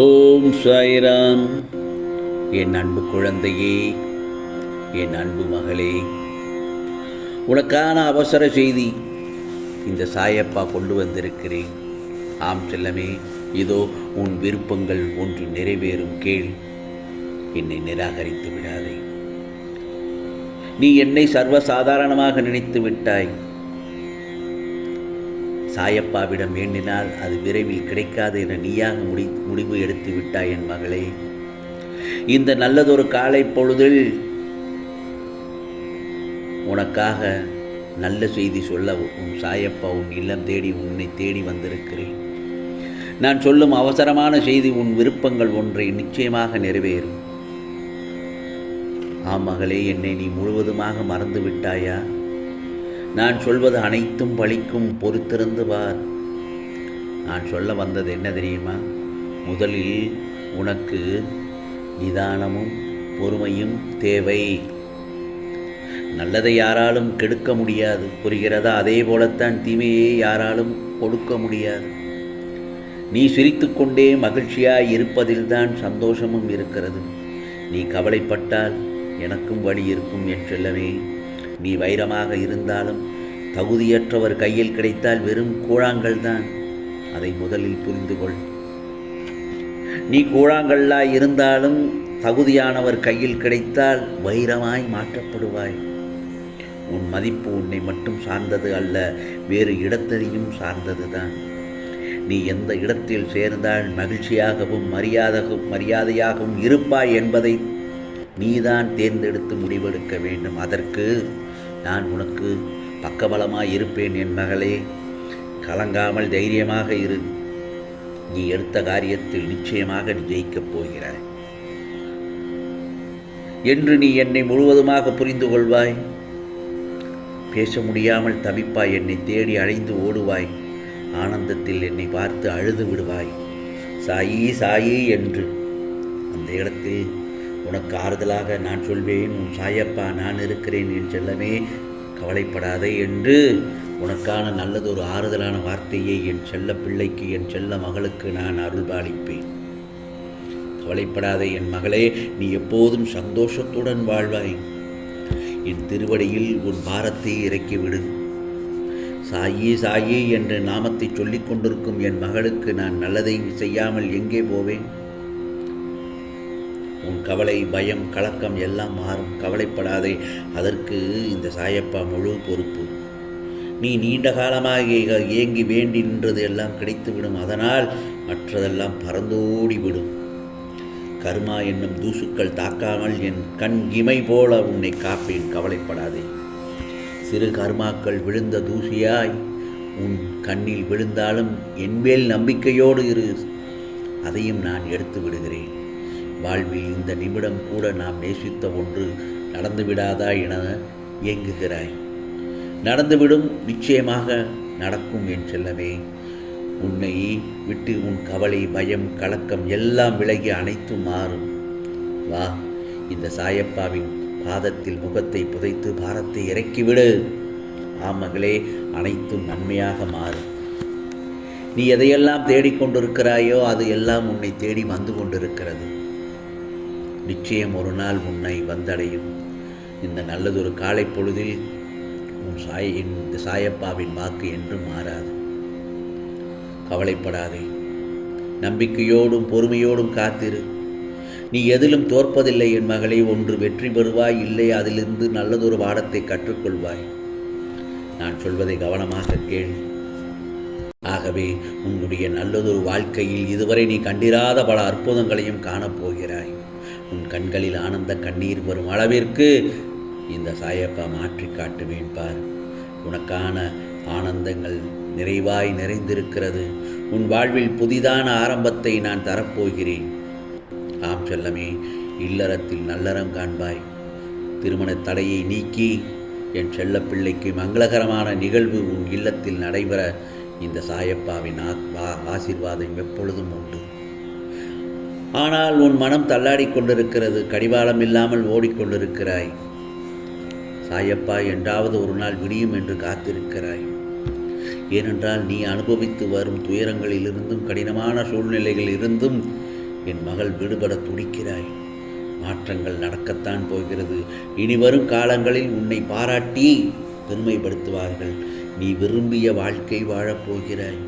ஓம் சாய்ராம். என் அன்பு குழந்தையே என் அன்பு மகளே உனக்கான அவசர செய்தி இந்த சாயப்பா கொண்டு வந்திருக்கிறேன். ஆம் செல்லமே இதோ உன் விருப்பங்கள் ஒன்று நிறைவேறும் கேள். என்னை நிராகரித்து விடாதே. நீ என்னை சர்வசாதாரணமாக நினைத்து விட்டாய். சாயப்பாவிடம் வேண்டினால் அது விரைவில் கிடைக்காது என நீயாக முடி முடிவு எடுத்து விட்டாய் என் மகளே. இந்த நல்லதொரு காலை பொழுதில் உனக்காக நல்ல செய்தி சொல்ல உன் சாயப்பா உன் இல்லம் தேடி உன்னை தேடி வந்திருக்கிறேன். நான் சொல்லும் அவசரமான செய்தி உன் விருப்பங்கள் ஒன்றை நிச்சயமாக நிறைவேறும். ஆ மகளே என்னை நீ முழுவதுமாக மறந்து விட்டாயா? நான் சொல்வது அனைத்தும் பழிக்கும் பொறுத்திருந்து வார். நான் சொல்ல வந்தது என்ன தெரியுமா? முதலில் உனக்கு நிதானமும் பொறுமையும் தேவை. நல்லதை யாராலும் கெடுக்க முடியாது. புரிகிறதா? அதே போலத்தான் தீமையை யாராலும் கொடுக்க முடியாது. நீ சிரித்துக்கொண்டே மகிழ்ச்சியாய் இருப்பதில்தான் சந்தோஷமும் இருக்கிறது. நீ கவலைப்பட்டால் எனக்கும் வழி இருக்கும் என் செல்லவே நீ வைரமாக இருந்தாலும் தகுதியற்றவர் கையில் கிடைத்தால் வெறும் கூழாங்கல் தான். அதை முதலில் புரிந்து கொள். நீ கூழாங்கல்லாய் இருந்தாலும் தகுதியானவர் கையில் கிடைத்தால் வைரமாய் மாற்றப்படுவாய். உன் மதிப்பு உன்னை மட்டும் சார்ந்தது அல்ல வேறு இடத்தையும் சார்ந்தது தான். நீ எந்த இடத்தில் சேர்ந்தால் மகிழ்ச்சியாகவும் மரியாதையும் மரியாதையாகவும் இருப்பாய் என்பதை நீதான் தேர்ந்தெடுத்து முடிவெடுக்க வேண்டும். அதற்கு நான் உனக்கு பக்கபலமாய் இருப்பேன் என் மகளே. கலங்காமல் தைரியமாக இரு. நீ எடுத்த காரியத்தில் நிச்சயமாக நீ ஜெயிக்கப் போகிறாய். என்று நீ என்னை முழுவதுமாக புரிந்து கொள்வாய். பேச முடியாமல் தவிப்பாய். என்னை தேடி அழைந்து ஓடுவாய். ஆனந்தத்தில் என்னை பார்த்து அழுது விடுவாய். சாயி சாயி என்று. அந்த இடத்தில் உனக்கு ஆறுதலாக நான் சொல்வேன் உன் சாயப்பா நான் இருக்கிறேன் என் செல்லமே கவலைப்படாதே என்று உனக்கான நல்லதொரு ஆறுதலான வார்த்தையை என் செல்ல பிள்ளைக்கு என் செல்ல மகளுக்கு நான் அருள்பாலிப்பேன். கவலைப்படாதே என் மகளே நீ எப்போதும் சந்தோஷத்துடன் வாழ்வாய். என் திருவடியில் உன் பாரத்தை இறக்கிவிடு. சாயி சாயி என்ற நாமத்தை சொல்லிக் கொண்டிருக்கும் என் மகளுக்கு நான் நல்லதை செய்யாமல் எங்கே போவேன்? உன் கவலை பயம் கலக்கம் எல்லாம் மாறும். கவலைப்படாதே அதற்கு இந்த சாயப்பா முழு பொறுப்பு. நீ நீண்ட காலமாக ஏங்கி வேண்டி நின்றது எல்லாம் கிடைத்துவிடும். அதனால் மற்றதெல்லாம் பறந்தோடி விடும் கர்மா என்னும் தூசுக்கள் தாக்காமல் என் கண் இமை போல உன்னை காப்பேன். கவலைப்படாதே. சிறு கர்மாக்கள் விழுந்த தூசியாய் உன் கண்ணில் விழுந்தாலும் என்மேல் நம்பிக்கையோடு இரு. அதையும் நான் எடுத்து விடுகிறேன். வாழ்வில் இந்த நிமிடம் கூட நாம் நேசித்த ஒன்று நடந்துவிடாதா என இயங்குகிறாய் நடந்துவிடும் நிச்சயமாக நடக்கும் என் செல்லமே. உன்னை விட்டு உன் கவலை பயம் கலக்கம் எல்லாம் விலகி அனைத்தும் மாறும். வா இந்த சாயப்பாவின் பாதத்தில் முகத்தை புதைத்து பாரத்தை இறக்கிவிடு. ஆமகளே அனைத்தும் நன்மையாக மாறும். நீ எதையெல்லாம் தேடிக்கொண்டிருக்கிறாயோ அது எல்லாம் உன்னை தேடி வந்து கொண்டிருக்கிறது. நிச்சயம் ஒரு நாள் உன்னை வந்தடையும். இந்த நல்லதொரு காலை பொழுதில் உன் சாய் இந்த சாயப்பாவின் வாக்கு என்றும் மாறாது. கவலைப்படாதே. நம்பிக்கையோடும் பொறுமையோடும் காத்திரு. நீ எதிலும் தோற்பதில்லை என் மகளை. ஒன்று வெற்றி பெறுவாய் இல்லை அதிலிருந்து நல்லதொரு பாடத்தை கற்றுக்கொள்வாய். நான் சொல்வதை கவனமாக கேள். ஆகவே உன்னுடைய நல்லதொரு வாழ்க்கையில் இதுவரை நீ கண்டிராத பல அற்புதங்களையும் காணப்போகிறாய். உன் கண்களில் ஆனந்த கண்ணீர் வரும் அளவிற்கு இந்த சாயப்பா மாற்றி காட்டுவேன் பார். உனக்கான ஆனந்தங்கள் நிறைவாய் நிறைந்திருக்கிறது. உன் வாழ்வில் புதிதான ஆரம்பத்தை நான் தரப்போகிறேன். ஆம் செல்லமே இல்லறத்தில் நல்லறம் காண்பாய். திருமணத் தடையை நீக்கி என் செல்லப்பிள்ளைக்கு மங்களகரமான நிகழ்வு உன் இல்லத்தில் நடைபெற இந்த சாயப்பாவின் ஆசீர்வாதம் எப்பொழுதும் உண்டு. ஆனால் உன் மனம் தள்ளாடி கொண்டிருக்கிறது கடிவாளம் இல்லாமல் ஓடிக்கொண்டிருக்கிறாய். சாயப்பா என்றாவது ஒரு நாள் விடியும் என்று காத்திருக்கிறாய். ஏனென்றால் நீ அனுபவித்து வரும் துயரங்களிலிருந்தும் கடினமான சூழ்நிலைகளிலிருந்தும் என் மகள் விடுபட துடிக்கிறாய். மாற்றங்கள் நடக்கத்தான் போகிறது. இனி வரும் காலங்களில் உன்னை பாராட்டி பெருமைப்படுத்துவார்கள். நீ விரும்பிய வாழ்க்கை வாழப் போகிறாய்.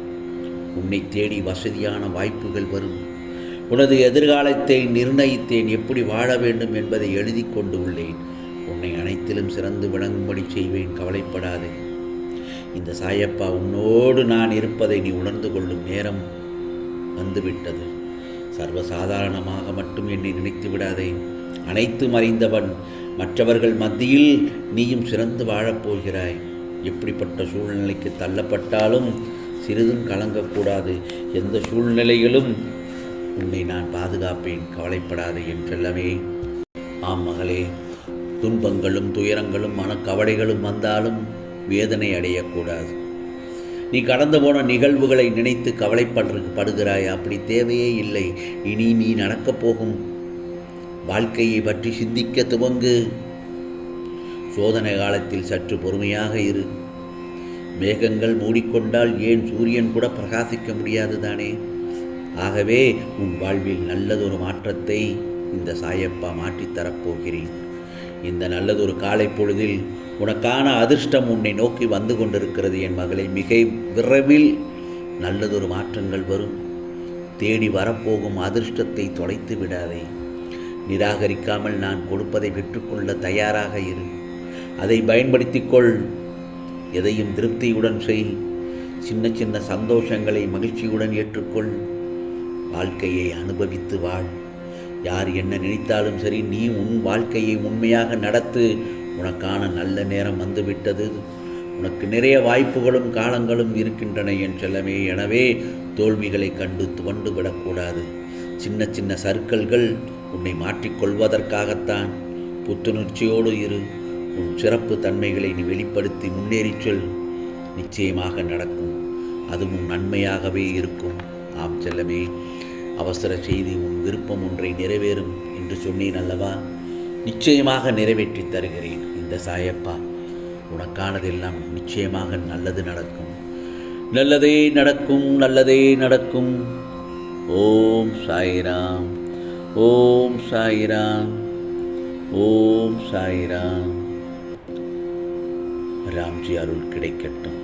உன்னை தேடி வசதியான வாய்ப்புகள் வரும். உனது எதிர்காலத்தை நிர்ணயித்தேன். எப்படி வாழ வேண்டும் என்பதை எழுதி கொண்டு உள்ளேன். உன்னை அனைத்திலும் சிறந்து விளங்கும்படி செய்வேன். கவலைப்படாதே. இந்த சாயப்பா உன்னோடு நான் இருப்பதை நீ உணர்ந்து கொள்ளும் நேரம் வந்துவிட்டது. சர்வசாதாரணமாக மட்டும் என்னை நினைத்து விடாதே. அனைத்தும் அறிந்தவன். மற்றவர்கள் மத்தியில் நீயும் சிறந்து வாழப்போகிறாய் எப்படிப்பட்ட சூழ்நிலைக்கு தள்ளப்பட்டாலும் சிறிதும் கலங்கக்கூடாது. எந்த சூழ்நிலையிலும் உன்னை நான் பாதுகாப்பேன் கவலைப்படாதே என் செல்லமே ஆம் மகளே துன்பங்களும் துயரங்களும் மனக்கவலைகளும் வந்தாலும் வேதனை அடையக்கூடாது. நீ கடந்து போன நிகழ்வுகளை நினைத்து கவலைப்படுற படுகிறாய் அப்படி தேவையே இல்லை. இனி நீ நடக்கப் போகும் வாழ்க்கையை பற்றி சிந்திக்க துவங்கு. சோதனை காலத்தில் சற்று பொறுமையாக இரு. மேகங்கள் மூடிக்கொண்டால் ஏன் சூரியன் கூட பிரகாசிக்க முடியாது தானே? ஆகவே உன் வாழ்வில் நல்லதொரு மாற்றத்தை இந்த சாயப்பா மாற்றித்தரப்போகிறேன் இந்த நல்லதொரு காலை பொழுதில் உனக்கான அதிர்ஷ்டம் உன்னை நோக்கி வந்து கொண்டிருக்கிறது என் மகளை. மிக விரைவில் நல்லதொரு மாற்றங்கள் வரும். தேடி வரப்போகும் அதிர்ஷ்டத்தை தொலைத்து விடாதே. நிராகரிக்காமல் நான் கொடுப்பதை பெற்றுக்கொள்ள தயாராக இரு. அதை பயன்படுத்திக்கொள். எதையும் திருப்தியுடன் செய். சின்ன சின்ன சந்தோஷங்களை மகிழ்ச்சியுடன் ஏற்றுக்கொள். வாழ்க்கையை அனுபவித்து வாழ். யார் என்ன நினைத்தாலும் சரி நீ உன் வாழ்க்கையை உண்மையாக நடத்து. உனக்கான நல்ல நேரம் வந்துவிட்டது. உனக்கு நிறைய வாய்ப்புகளும் காலங்களும் இருக்கின்றன என் செல்லமே. எனவே தோல்விகளை கண்டு துவண்டு விடக்கூடாது. சின்ன சின்ன சர்க்கல்கள் உன்னை மாற்றிக்கொள்வதற்காகத்தான். புத்துணர்ச்சியோடு இரு. உன் சிறப்பு தன்மைகளை நீ வெளிப்படுத்தி முன்னேறிச் சொல். நிச்சயமாக நடக்கும். அதுவும் நன்மையாகவே இருக்கும். ஆம் செல்லமே. அவசர செய்தி உன் விருப்பம் ஒன்றை நிறைவேறும் என்று சொன்னேன் அல்லவா? நிச்சயமாக நிறைவேற்றி தருகிறேன் இந்த சாயப்பா. உனக்கானதெல்லாம் நிச்சயமாக நல்லது நடக்கும். நல்லதே நடக்கும் நல்லதே நடக்கும். ஓம் சாய்ராம் ஓம் சாய்ராம் ஓம் சாய்ராம். ராம்ஜி அருள் கிடைக்கட்டும்.